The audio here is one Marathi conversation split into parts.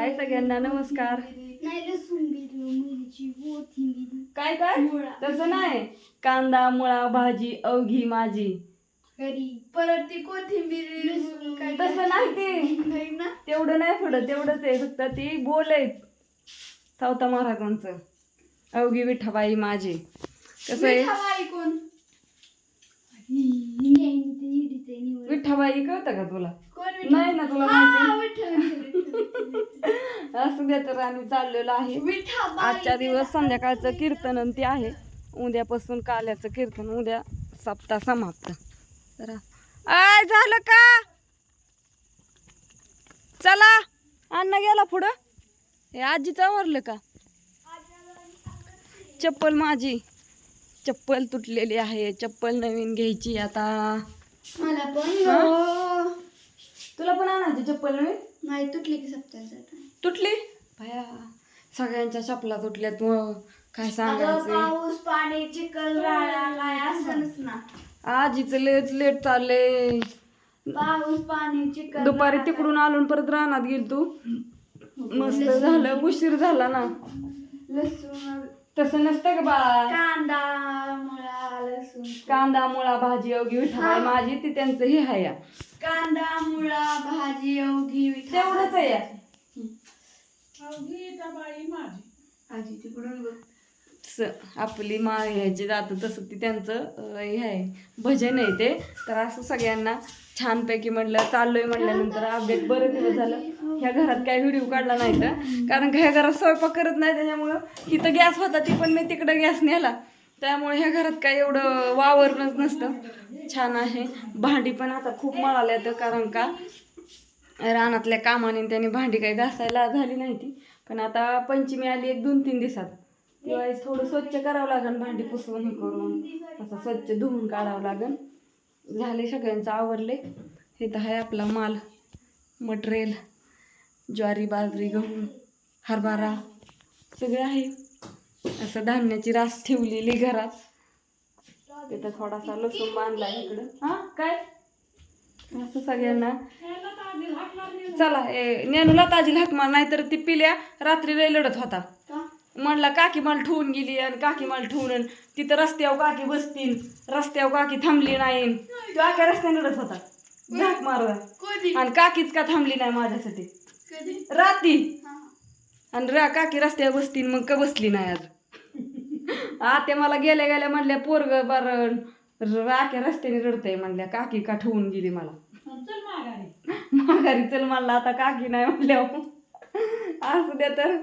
हाय सगळ्यांना नमस्कार. नाही लसूण बिर्याणी मिरची कोथिंबीर. काय काय. तसं नाही कांदा मुळा भाजी अवघी माझी. परत ती कोथिंबीर लसूण काय तसं नाही ते. नाही ना? तेवढं नाही पुढं तेवढंच आहे. फक्त ती बोल आहेत सावता महाराजांचं. अवघी विठाबाई माझी. कसं आहे? कोण. विठाबाई कळतं का तुला? नाही ना तुला माहिती. असं द्या तर आम्ही चाललेलो आहे आजच्या दिवस संध्याकाळचं कीर्तन ते आहे. उद्यापासून काल्याचं कीर्तन उद्या सप्ताह समाप्त. तर आय झालं का? चला अण्णा गेला पुढं. हे आजीचं आवरलं का? चप्पल माझी. चप्पल तुटलेली आहे. चप्पल नवीन घ्यायची आता. मला पण. तुला पण आणायची चप्पल नवीन? नाही तुटली की सप्ताहात तुटली? भया सगळ्यांच्या चपला तुटल्यात मग काय सांगायचं? पाऊस पाणी चिखल राळा काय असंच ना. आजीचं लेट लेट चाललंय. पाऊस पाणी चिखल दुपारी तिकडून आलो परत रानात गेल तू. मस्त झालं उशीर झाला ना. लसूण. तसं नसतं का बाळा? कांदा मुळा लसूण. कांदा मुळा भाजी अवघी विठाबाई माझी ती त्यांचं हे आहे या. कांदा मुळा भाजी अवघी विठा तेवढंच आहे तिकडून बघ स- आपली मा ह्याचे जातं तसं ती त्यांचं अं, हे आहे. भजन आहे ते. तर असं सगळ्यांना छानपैकी म्हणलं चाललोय म्हणल्यानंतर अपडेट बरं दिवस झालं. ह्या घरात काय व्हिडिओ काढला नाही तर. कारण का ह्या घरात स्वयंपाक करत नाही त्याच्यामुळं इथं गॅस होता ती पण मी तिकडं गॅस नेला. त्यामुळे ह्या घरात काय एवढं वावरणंच नसतं. छान आहे. भांडी पण आता खूप मळाल्यात कारण का रानातल्या कामाने त्याने भांडी काही घासायला झाली नाही ती. पण आता पंचमी आली एक दोन तीन दिवसात. तेव्हा थोडं स्वच्छ करावं लागेल भांडी पुसवून हे करून. असं स्वच्छ धुवून काढावं लागेल झाले सगळ्यांचं आवरले. हे तर आहे आपला माल मटेरियल ज्वारी बाजरी गहू हरभरा सगळं आहे. असं धान्याची रास ठेवलेली घरात. तिथं थोडासा लसूण बांधला इकडं. हां काय? असं सगळ्यांना. चला नेनूला ताजी हाक मार नाहीतर ती पिल्या रात्री लय लढत होता. म्हणला काकी मला ठेवून गेली आणि काकी मला ठेवून तिथं रस्त्यावर काकी बसतील रस्त्यावर काकी थांबली नाही. तो आख्या रस्त्याने लढत होता. झाक मारला. आणि काकीच का थांबली नाही माझ्यासाठी? राती हा. आणि रा काकी रस्त्यावर बसतील मग का बसली नाही आज? आत्या मला गेल्या गेल्या म्हणल्या पोरग बर राख्या रस्त्याने रडतंय म्हणल्या काकी का ठेवून गेली मला. माघारी. चल म्हणलं आता काकी नाही म्हणल्यावर असू द्या तर.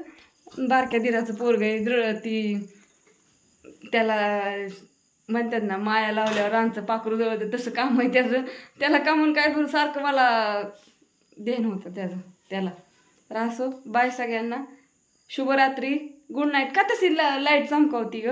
बारक्या दिराचं पोरग आहे ती त्याला म्हणतात ना माया लावल्यावर रांचं पाखरू जवळ तसं काम आहे त्याचं. त्याला कामून काय करून सारखं मला देण होतं त्याचं त्याला. तर असो बाय सगळ्यांना. शुभरात्री. गुड नाईट का तशी लाइट चमकावती ग?